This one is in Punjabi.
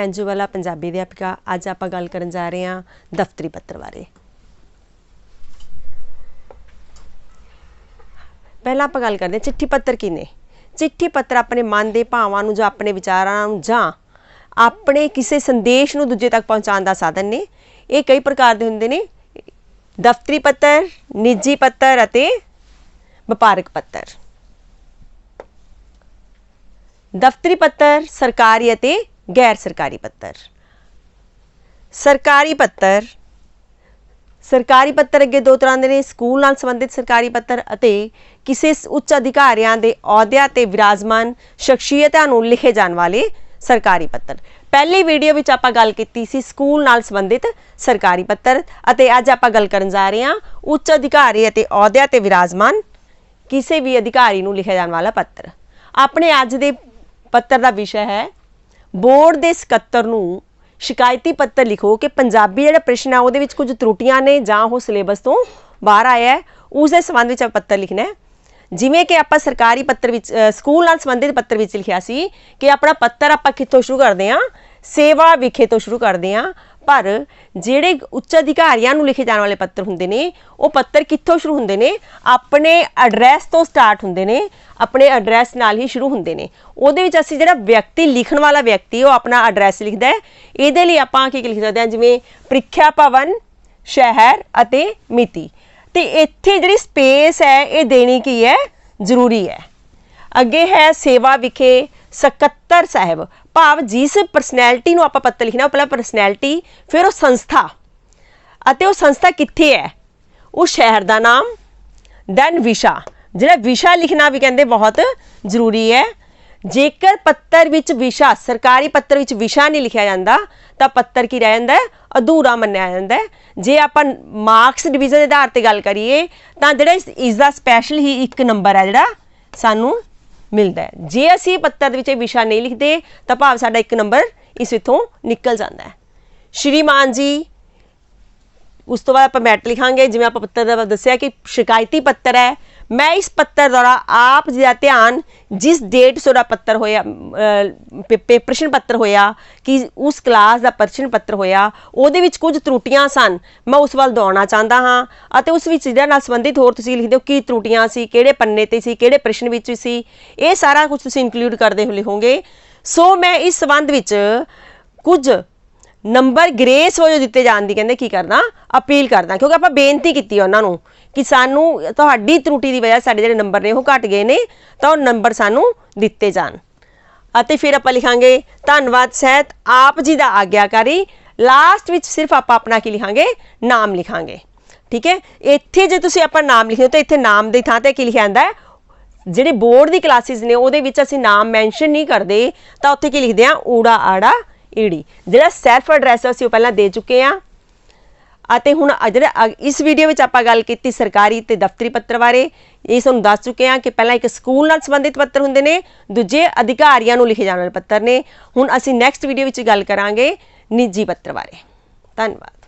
ਮੈਂ ਅੰਜੂ ਵਾਲਾ ਪੰਜਾਬੀ ਅਧਿਆਪਿਕਾ, ਅੱਜ ਆਪਾਂ ਗੱਲ ਕਰਨ ਜਾ ਰਹੇ ਹਾਂ ਦਫ਼ਤਰੀ ਪੱਤਰ ਬਾਰੇ। ਪਹਿਲਾਂ ਆਪਾਂ ਗੱਲ ਕਰਦੇ ਹਾਂ ਚਿੱਠੀ ਪੱਤਰ ਕੀ ਨੇ ਚਿੱਠੀ ਪੱਤਰ ਆਪਣੇ ਮਨ ਦੇ ਭਾਵਾਂ ਨੂੰ ਜਾਂ ਆਪਣੇ ਵਿਚਾਰਾਂ ਨੂੰ ਜਾਂ ਆਪਣੇ ਕਿਸੇ ਸੰਦੇਸ਼ ਨੂੰ ਦੂਜੇ ਤੱਕ ਪਹੁੰਚਾਉਣ ਦਾ ਸਾਧਨ ਨੇ। ਇਹ ਕਈ ਪ੍ਰਕਾਰ ਦੇ ਹੁੰਦੇ ਨੇ। ਦਫ਼ਤਰੀ ਪੱਤਰ, ਨਿੱਜੀ ਪੱਤਰ ਅਤੇ ਵਪਾਰਕ ਪੱਤਰ। ਦਫ਼ਤਰੀ ਪੱਤਰ ਸਰਕਾਰੀ ਅਤੇ ਗੈਰ ਸਰਕਾਰੀ ਪੱਤਰ ਸਰਕਾਰੀ ਪੱਤਰ ਸਰਕਾਰੀ ਪੱਤਰ ਅੱਗੇ ਦੋ ਤਰ੍ਹਾਂ ਦੇ ਨੇ ਸਕੂਲ ਨਾਲ ਸੰਬੰਧਿਤ ਸਰਕਾਰੀ ਪੱਤਰ ਅਤੇ ਕਿਸੇ ਉੱਚ ਅਧਿਕਾਰੀਆਂ ਦੇ ਅਹੁਦਿਆਂ ਤੇ ਵਿਰਾਜਮਾਨ ਸ਼ਖਸੀਅਤਾਂ ਨੂੰ ਲਿਖੇ ਜਾਣ ਵਾਲੇ ਸਰਕਾਰੀ ਪੱਤਰ ਪਹਿਲੀ ਵੀਡੀਓ ਵਿੱਚ ਆਪਾਂ ਗੱਲ ਕੀਤੀ ਸੀ ਸਕੂਲ ਨਾਲ ਸੰਬੰਧਿਤ ਸਰਕਾਰੀ ਪੱਤਰ ਅਤੇ ਅੱਜ ਆਪਾਂ ਗੱਲ ਕਰਨ ਜਾ ਰਹੇ ਹਾਂ ਉੱਚ ਅਧਿਕਾਰੀ ਅਤੇ ਅਹੁਦਿਆਂ ਤੇ ਵਿਰਾਜਮਾਨ ਕਿਸੇ ਵੀ ਅਧਿਕਾਰੀ ਨੂੰ ਲਿਖਿਆ ਜਾਣ ਵਾਲਾ ਪੱਤਰ ਆਪਣੇ ਅੱਜ ਦੇ ਪੱਤਰ ਦਾ ਵਿਸ਼ਾ ਹੈ ਬੋਰਡ ਦੇ ਸਕੱਤਰ ਨੂੰ ਸ਼ਿਕਾਇਤੀ ਪੱਤਰ ਲਿਖੋ ਕਿ ਪੰਜਾਬੀ ਜਿਹੜਾ ਪ੍ਰਸ਼ਨ ਹੈ ਉਹਦੇ ਵਿੱਚ ਕੁਝ ਤਰੁੱਟੀਆਂ ਨੇ ਜਾਂ ਉਹ ਸਿਲੇਬਸ ਤੋਂ ਬਾਹਰ ਆਇਆ ਹੈ, ਉਸ ਦੇ ਸੰਬੰਧ ਵਿੱਚ ਆਪਾਂ ਪੱਤਰ ਲਿਖਣਾ ਹੈ। ਜਿਵੇਂ ਕਿ ਆਪਾਂ ਸਰਕਾਰੀ ਪੱਤਰ ਵਿੱਚ ਸਕੂਲ ਨਾਲ ਸੰਬੰਧਿਤ ਪੱਤਰ ਵਿੱਚ ਲਿਖਿਆ ਸੀ ਕਿ ਆਪਣਾ ਪੱਤਰ ਆਪਾਂ ਕਿੱਥੋਂ ਸ਼ੁਰੂ ਕਰਦੇ ਹਾਂ? ਸੇਵਾ ਵਿਖੇ ਤੋਂ ਸ਼ੁਰੂ ਕਰਦੇ ਹਾਂ। ਪਰ ਜਿਹੜੇ ਉੱਚ ਅਧਿਕਾਰੀਆਂ ਨੂੰ ਲਿਖੇ ਜਾਣ ਵਾਲੇ ਪੱਤਰ ਹੁੰਦੇ ਨੇ, ਉਹ ਪੱਤਰ ਕਿੱਥੋਂ ਸ਼ੁਰੂ ਹੁੰਦੇ ਨੇ? ਆਪਣੇ ਐਡਰੈਸ ਤੋਂ ਸਟਾਰਟ ਹੁੰਦੇ ਨੇ, ਆਪਣੇ ਐਡਰੈਸ ਨਾਲ ਹੀ ਸ਼ੁਰੂ ਹੁੰਦੇ ਨੇ। ਉਹਦੇ ਵਿੱਚ ਅਸੀਂ ਜਿਹੜਾ ਵਿਅਕਤੀ ਲਿਖਣ ਵਾਲਾ ਵਿਅਕਤੀ, ਉਹ ਆਪਣਾ ਐਡਰੈਸ ਲਿਖਦਾ ਹੈ। ਇਹਦੇ ਲਈ ਆਪਾਂ ਕੀ ਕੀ ਲਿਖ ਸਕਦੇ ਹਾਂ? ਜਿਵੇਂ ਪ੍ਰੀਖਿਆ ਭਵਨ, ਸ਼ਹਿਰ ਅਤੇ ਮਿਤੀ। ਤੇ ਇੱਥੇ ਜਿਹੜੀ ਸਪੇਸ ਹੈ, ਇਹ ਦੇਣੀ ਕੀ ਹੈ? ਜ਼ਰੂਰੀ ਹੈ। ਅੱਗੇ ਹੈ ਸੇਵਾ ਵਿਖੇ ਸਕੱਤਰ ਸਾਹਿਬ, ਭਾਵ ਜਿਸ ਪਰਸਨੈਲਿਟੀ ਨੂੰ ਆਪਾਂ ਪੱਤਰ ਲਿਖਣਾ, ਉਹ ਪਹਿਲਾਂ ਪਰਸਨੈਲਿਟੀ ਫਿਰ ਉਹ ਸੰਸਥਾ। ਅਤੇ ਉਹ ਸੰਸਥਾ ਕਿੱਥੇ ਹੈ? ਉਹ ਸ਼ਹਿਰ ਦਾ ਨਾਮ, ਦੈਨ ਵਿਸ਼ਾ। ਜਿਹੜਾ ਵਿਸ਼ਾ ਲਿਖਣਾ ਵੀ ਕਹਿੰਦੇ ਬਹੁਤ ਜ਼ਰੂਰੀ ਹੈ। ਜੇਕਰ ਪੱਤਰ ਵਿੱਚ ਵਿਸ਼ਾ, ਸਰਕਾਰੀ ਪੱਤਰ ਵਿੱਚ ਵਿਸ਼ਾ ਨਹੀਂ ਲਿਖਿਆ ਜਾਂਦਾ, ਤਾਂ ਪੱਤਰ ਕੀ ਰਹਿ ਜਾਂਦਾ ਅਧੂਰਾ ਮੰਨਿਆ ਜਾਂਦਾ ਜੇ ਆਪਾਂ ਮਾਰਕਸ ਡਿਵੀਜ਼ਨ ਦੇ ਆਧਾਰ ਤੇ ਗੱਲ ਕਰੀਏ, ਤਾਂ ਜਿਹੜਾ ਇਸ ਦਾ ਸਪੈਸ਼ਲ ਹੀ ਇੱਕ ਨੰਬਰ ਹੈ ਜਿਹੜਾ ਸਾਨੂੰ ਮਿਲਦਾ ਹੈ। ਜੇ ਅਸੀਂ ਪੱਤਰ ਦੇ ਵਿੱਚ ਇਹ ਵਿਸ਼ਾ ਨਹੀਂ ਲਿਖਦੇ, ਤਾਂ ਭਾਵ ਸਾਡਾ ਇੱਕ ਨੰਬਰ ਇਸ ਵਿੱਚੋਂ ਨਿਕਲ ਜਾਂਦਾ ਹੈ। ਸ਼੍ਰੀਮਾਨ ਜੀ ਉਸ ਤੋਂ ਬਾਅਦ ਆਪਾਂ ਮੈਟ ਲਿਖਾਂਗੇ, ਜਿਵੇਂ ਆਪਾਂ ਪੱਤਰ ਦਾ ਦੱਸਿਆ ਕਿ ਸ਼ਿਕਾਇਤੀ ਪੱਤਰ ਹੈ। ਮੈਂ ਇਸ ਪੱਤਰ ਦੁਆਰਾ ਆਪ ਜੀ ਦਾ ਧਿਆਨ ਜਿਸ ਡੇਟ ਤੁਹਾਡਾ ਪੱਤਰ ਹੋਇਆ ਪੇ- ਪੇ- ਪ੍ਰਸ਼ਨ ਪੱਤਰ ਹੋਇਆ, ਕਿ ਉਸ ਕਲਾਸ ਦਾ ਪ੍ਰਸ਼ਨ ਪੱਤਰ ਹੋਇਆ, ਉਹਦੇ ਵਿੱਚ ਕੁਝ ਤਰੁੱਟੀਆਂ ਸਨ। ਮੈਂ ਉਸ ਵੱਲ ਦੌੜਨਾ ਚਾਹੁੰਦਾ ਹਾਂ ਅਤੇ ਉਸ ਵਿੱਚ ਜਿਹੜਾ ਨਾਲ ਸੰਬੰਧਿਤ ਹੋਰ ਤੁਸੀਂ ਲਿਖਦੇ ਹੋ ਕੀ ਤਰੁੱਟੀਆਂ ਸੀ, ਕਿਹੜੇ ਪੰਨੇ ਤੇ ਸੀ, ਕਿਹੜੇ ਪ੍ਰਸ਼ਨ ਵਿੱਚ ਸੀ, ਇਹ ਸਾਰਾ ਕੁਝ ਤੁਸੀਂ ਇਨਕਲੂਡ ਕਰਦੇ ਹੋ ਲਿਖੋਗੇ। ਸੋ ਮੈਂ ਇਸ ਸੰਬੰਧ ਵਿੱਚ ਕੁਝ ਨੰਬਰ ਗ੍ਰੇਸ ਵਜੋਂ ਦਿੱਤੇ ਜਾਣ ਦੀ ਕਹਿੰਦੇ ਕੀ ਕਰਨਾ, ਅਪੀਲ ਕਰਦਾ, ਕਿਉਂਕਿ ਆਪਾਂ ਬੇਨਤੀ ਕੀਤੀ ਉਹਨਾਂ ਨੂੰ ਕਿ ਸਾਨੂੰ ਤੁਹਾਡੀ ਤਰੁਟੀ ਦੀ ਵਜ੍ਹਾ ਸਾਡੇ ਜਿਹੜੇ ਨੰਬਰ ਨੇ ਉਹ ਘਟ ਗਏ ਨੇ, ਤਾਂ ਉਹ ਨੰਬਰ ਸਾਨੂੰ ਦਿੱਤੇ ਜਾਣ। ਅਤੇ ਫਿਰ ਆਪਾਂ ਲਿਖਾਂਗੇ, ਧੰਨਵਾਦ ਸਹਿਤ ਆਪ ਜੀ ਦਾ ਆਗਿਆਕਾਰੀ, ਲਾਸਟ ਵਿੱਚ ਸਿਰਫ ਆਪਾਂ ਆਪਣਾ ਕੀ ਲਿਖਾਂਗੇ, ਨਾਮ ਲਿਖਾਂਗੇ। ਠੀਕ ਹੈ? ਇੱਥੇ ਜੇ ਤੁਸੀਂ ਆਪਾਂ ਨਾਮ ਲਿਖਦੇ ਹੋ ਤਾਂ ਇੱਥੇ ਨਾਮ ਦੀ ਥਾਂ ਤੇ ਕੀ ਲਿਖਿਆ ਜਾਂਦਾ ਹੈ? ਜਿਹੜੇ ਬੋਰਡ ਦੀ ਕਲਾਸਿਸ ਨੇ ਉਹਦੇ ਵਿੱਚ ਅਸੀਂ ਨਾਮ ਮੈਂਸ਼ਨ ਨਹੀਂ ਕਰਦੇ, ਤਾਂ ਉੱਥੇ ਕੀ ਲਿਖਦੇ ਆ ਊੜਾ ਆੜਾ ਈੜੀ। ਜਿਹੜਾ ਸੈਲਫ ਐਡਰੈਸ ਅਸੀਂ ਉਹ ਪਹਿਲਾਂ ਦੇ ਚੁੱਕੇ ਆ ਅਤੇ ਹੁਣ ਅ- ਜਿਹੜੇ ਅ- ਇਸ ਵੀਡੀਓ ਵਿੱਚ ਆਪਾਂ ਗੱਲ ਕੀਤੀ ਸਰਕਾਰੀ ਤੇ ਦਫ਼ਤਰੀ ਪੱਤਰ ਬਾਰੇ। ਇਹ ਤੁਹਾਨੂੰ ਦੱਸ ਚੁੱਕੇ ਹਾਂ ਕਿ ਪਹਿਲਾਂ ਇੱਕ ਸਕੂਲ ਨਾਲ ਸੰਬੰਧਿਤ ਪੱਤਰ ਹੁੰਦੇ ਨੇ, ਦੂਜੇ ਅਧਿਕਾਰੀਆਂ ਨੂੰ ਲਿਖੇ ਜਾਣ ਵਾਲੇ ਪੱਤਰ ਨੇ। ਹੁਣ ਅਸੀਂ ਨੈਕਸਟ ਵੀਡੀਓ ਵਿੱਚ ਗੱਲ ਕਰਾਂਗੇ ਨਿੱਜੀ ਪੱਤਰ ਬਾਰੇ। ਧੰਨਵਾਦ।